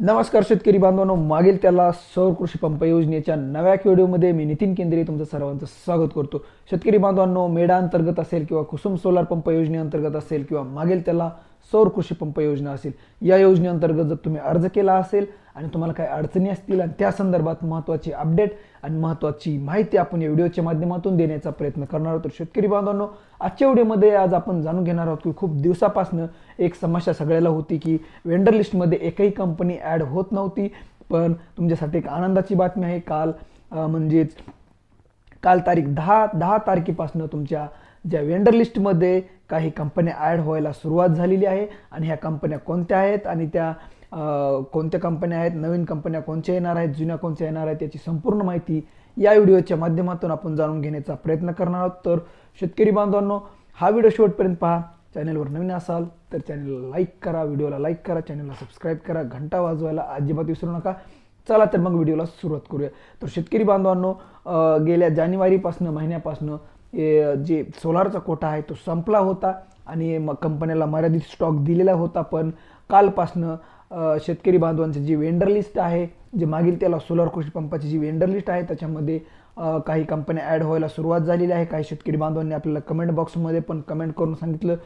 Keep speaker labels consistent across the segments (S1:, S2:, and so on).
S1: नमस्कार शेतकरी बांधवांनो मागील त्याला सौर कृषी पंप योजनेच्या नव्या व्हिडिओमध्ये मी नितीन केंद्रे तुमचं सर्वांचं स्वागत करतो. शेतकरी बांधवांनो मेडा अंतर्गत असेल किंवा कुसुम सोलार पंप योजनेअंतर्गत असेल किंवा मागील त्याला सौर कृषी पंप योजना असेल या योजनेअंतर्गत जर तुम्ही अर्ज केला असेल आणि तुम्हाला काही अडचणी असतील आणि त्या संदर्भात महत्त्वाची अपडेट आणि महत्त्वाची माहिती आपण या व्हिडिओच्या माध्यमातून देण्याचा प्रयत्न करणार आहोत. तर शेतकरी बांधवांनो आजच्या व्हिडिओमध्ये आज आपण जाणून घेणार आहोत की खूप दिवसापासून एक समस्या सगळ्याला होती की वेंडर लिस्टमध्ये एकही कंपनी ॲड होत नव्हती. पण तुमच्यासाठी एक आनंदाची बातमी आहे. काल म्हणजेच काल तारीख दहा दहा तारखेपासून तुमच्या ज्या वेंडर लिस्टमध्ये काही कंपन्या ॲड व्हायला सुरुवात झालेली आहे आणि ह्या कंपन्या कोणत्या आहेत आणि त्या कोणत्या कंपन्या आहेत नवीन कंपन्या कोणत्या येणार आहेत जुन्या कोणत्या येणार आहेत याची संपूर्ण माहिती या व्हिडिओच्या माध्यमातून आपण जाणून घेण्याचा प्रयत्न करणार आहोत. तर शेतकरी बांधवांनो हा व्हिडिओ शेवटपर्यंत पहा. चॅनलवर नवीन असाल तर चॅनलला लाईक करा व्हिडिओला लाईक करा चॅनलला सबस्क्राईब करा घंटा वाजवायला अजिबात विसरू नका. चला तर मग व्हिडिओला सुरुवात करूया. तर शेतकरी बांधवांनो गेल्या जानेवारीपासनं महिन्यापासनं जे सोलारचा कोटा आहे तो संपला होता आणि मग कंपन्याला मर्यादित स्टॉक दिलेला होता. पण कालपासनं शेतकरी बांधवांची जी वेंडर लिस्ट आहे जे मागील त्याला सोलार कृषी पंपाची जी वेंडर लिस्ट आहे त्याच्यामध्ये काही कंपन्या ॲड व्हायला सुरुवात झालेली आहे. काही शेतकरी बांधवांनी आपल्याला कमेंट बॉक्समध्ये पण कमेंट करून सांगितलं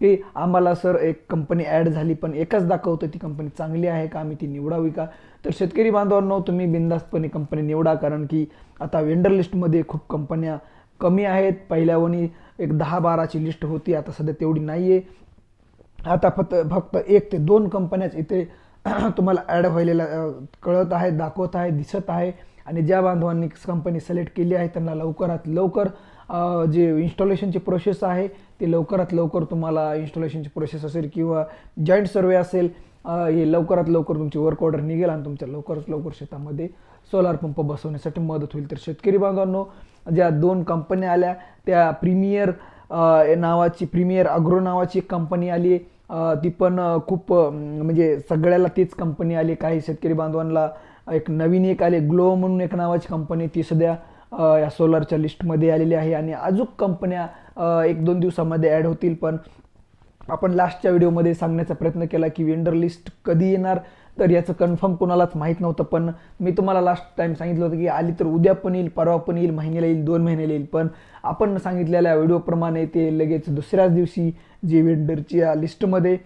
S1: की आम्हाला सर एक कंपनी ॲड झाली पण एकच दाखवतं ती कंपनी चांगली आहे का? आम्ही ती निवडावी का? तर शेतकरी बांधवांनो तुम्ही बिंदास्तपणे कंपनी निवडा कारण की आता वेंडर लिस्टमध्ये खूप कंपन्या कमी आहेत. पहिल्यावणी एक दहा बाराची लिस्ट होती. आता सध्या तेवढी नाही आहे आता फक्त फक्त एक ते दोन कंपन्याच इथे तुम्हाला ॲड व्हायला कळत आहे दाखवत आहे दिसत आहे. आणि ज्या बांधवांनी कंपनी सिलेक्ट केली आहे त्यांना लवकरात लवकर जे इन्स्टॉलेशनची प्रोसेस आहे ते लवकरात लवकर तुम्हाला इन्स्टॉलेशनची प्रोसेस असेल किंवा जॉईंट सर्वे असेल हे लवकरात लवकर तुमची वर्क ऑर्डर निघेल आणि तुमच्या लवकरात लवकर शेतामध्ये सोलार पंप बसवण्यासाठी मदत होईल. तर शेतकरी बांधवांनो ज्या दोन कंपन्या आल्या त्या प्रीमियर नावाची प्रीमियर अग्रो नावाची कंपनी आली. ती पण खूप म्हणजे सगळ्याला तीच कंपनी आली. काही शेतकरी बांधवांना एक नवीन एक आले ग्लो म्हणून एक नावाची कंपनी ती सध्या या सोलारच्या लिस्टमध्ये आलेली आहे. आणि अजून कंपन्या एक दोन दिवसामध्ये ॲड होतील. पण आपण लास्टच्या व्हिडिओमध्ये सांगण्याचा प्रयत्न केला की वेंडर लिस्ट कधी येणार? तर याचं कन्फर्म कोणालाच माहीत नव्हतं पण मी तुम्हाला लास्ट टाईम सांगितलं होतं की आली तर उद्या पण येईल परवा पण येईल महिन्याला येईल दोन महिन्याला येईल. पण आपण सांगितलेल्या व्हिडिओप्रमाणे ते लगेच दुसऱ्याच दिवशी जे वेंडरच्या लिस्टमध्ये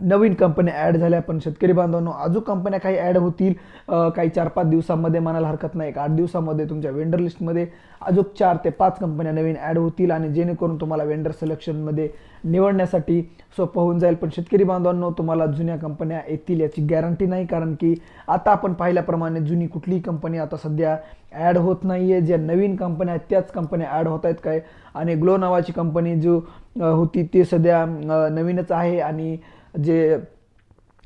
S1: नवीन कंपन्या ॲड झाल्या पण शेतकरी बांधवांनो अजून कंपन्या काही ॲड होतील काही चार पाच दिवसामध्ये म्हणायला हरकत नाही. एक आठ दिवसामध्ये तुमच्या वेंडर लिस्टमध्ये अजून चार ते पाच कंपन्या नवीन ॲड होतील आणि जेणेकरून तुम्हाला वेंडर सिलेक्शनमध्ये निवडण्यासाठी सोपं होऊन जाईल. पण शेतकरी बांधवांनो तुम्हाला जुन्या कंपन्या येतील याची गॅरंटी नाही कारण की आता आपण पाहिल्याप्रमाणे जुनी कुठलीही कंपनी आता सध्या ॲड होत नाही आहे ज्या नवीन कंपन्या आहेत त्याच कंपन्या ॲड होत आहेत काय? आणि ग्लो नावाची कंपनी जो होती ते सध्या नवीनच आहे आणि जे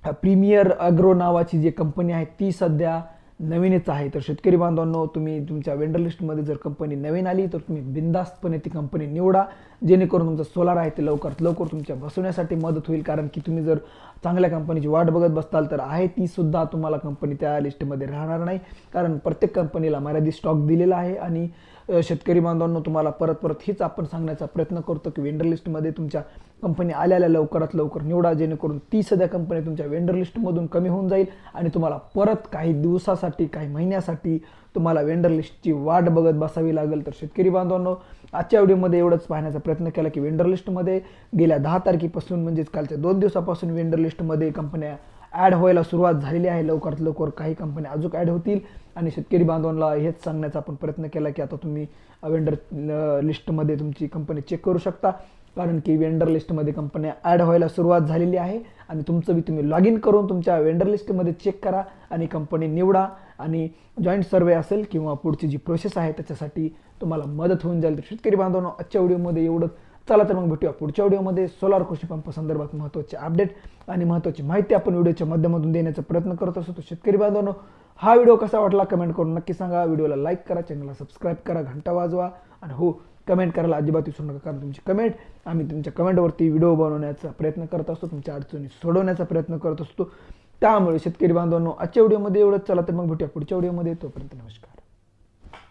S1: प्रीमियर अग्रो नावाची जी कंपनी आहे ती सध्या नवीनच आहे. तर शेतकरी बांधवांनो तुम्ही तुमच्या वेंडर लिस्टमध्ये जर कंपनी नवीन आली तर तुम्ही बिंदास्तपणे ती कंपनी निवडा. जेणेकरून तुमचं सोलार आहे ते लवकरात लवकर तुमच्या बसवण्यासाठी मदत होईल. कारण की तुम्ही जर चांगल्या कंपनीची वाट बघत बसताल तर आहे ती सुद्धा तुम्हाला कंपनी त्या लिस्टमध्ये राहणार नाही. कारण प्रत्येक कंपनीला मर्यादित स्टॉक दिलेला आहे. आणि शेतकरी बांधवांनो तुम्हाला परत परत हीच आपण सांगण्याचा प्रयत्न करतो की वेंडर लिस्टमध्ये तुमच्या कंपनी आल्याला लवकरात लवकर निवडा जेणेकरून ती सध्या कंपनी तुमच्या वेंडर लिस्टमधून कमी होऊन जाईल आणि तुम्हाला परत काही दिवसासाठी काही महिन्यासाठी तुम्हाला वेंडर लिस्टची वाट बघत बसावी लागेल. तर शेतकरी बांधवांनो आजच्या व्हिडिओमध्ये एवढंच पाहण्याचा प्रयत्न केला की वेंडर लिस्टमध्ये गेल्या दहा तारखेपासून म्हणजेच कालच्या दोन दिवसापासून वेंडर लिस्टमध्ये कंपन्या ॲड व्हायला सुरुवात झालेली आहे. लवकरात लवकर काही कंपन्या अजून ॲड होतील. आणि शेतकरी बांधवांना हेच सांगण्याचा आपण प्रयत्न केला की आता तुम्ही वेंडर लिस्टमध्ये तुमची कंपनी चेक करू शकता. कारण की वेंडर लिस्टमध्ये कंपन्या ॲड व्हायला सुरुवात झालेली आहे. आणि तुमचं बी तुम्ही लॉग इन करून तुमच्या वेंडर लिस्टमध्ये चेक करा आणि कंपनी निवडा. आणि जॉईंट सर्वे असेल किंवा पुढची जी प्रोसेस आहे त्याच्यासाठी तुम्हाला मदत होऊन जाईल. तर शेतकरी बांधवांना आजच्या व्हिडिओमध्ये एवढंच. चला तर मग भेटूया. पुढच्या व्हिडिओमध्ये सोलार कृषी पंप संदर्भात महत्त्वाचे अपडेट आणि महत्त्वाची माहिती आपण व्हिडिओच्या माध्यमातून देण्याचा प्रयत्न करत असतो. तो शेतकरी बांधवांनो हा व्हिडिओ कसा वाटला कमेंट करून नक्की सांगा. व्हिडिओला लाईक करा चॅनलला सबस्क्राईब करा घंटा वाजवा. आणि हो कमेंट करायला अजिबात विसरू नका. कारण तुमची कमेंट आम्ही तुमच्या कमेंटवरती व्हिडिओ बनवण्याचा प्रयत्न करत असतो. तुमच्या अडचणी सोडवण्याचा प्रयत्न करत असतो. त्यामुळे शेतकरी बांधवांनो आजच्या व्हिडिओमध्ये एवढंच. चला तर मग भेटूया पुढच्या व्हिडिओमध्ये. तोपर्यंत नमस्कार.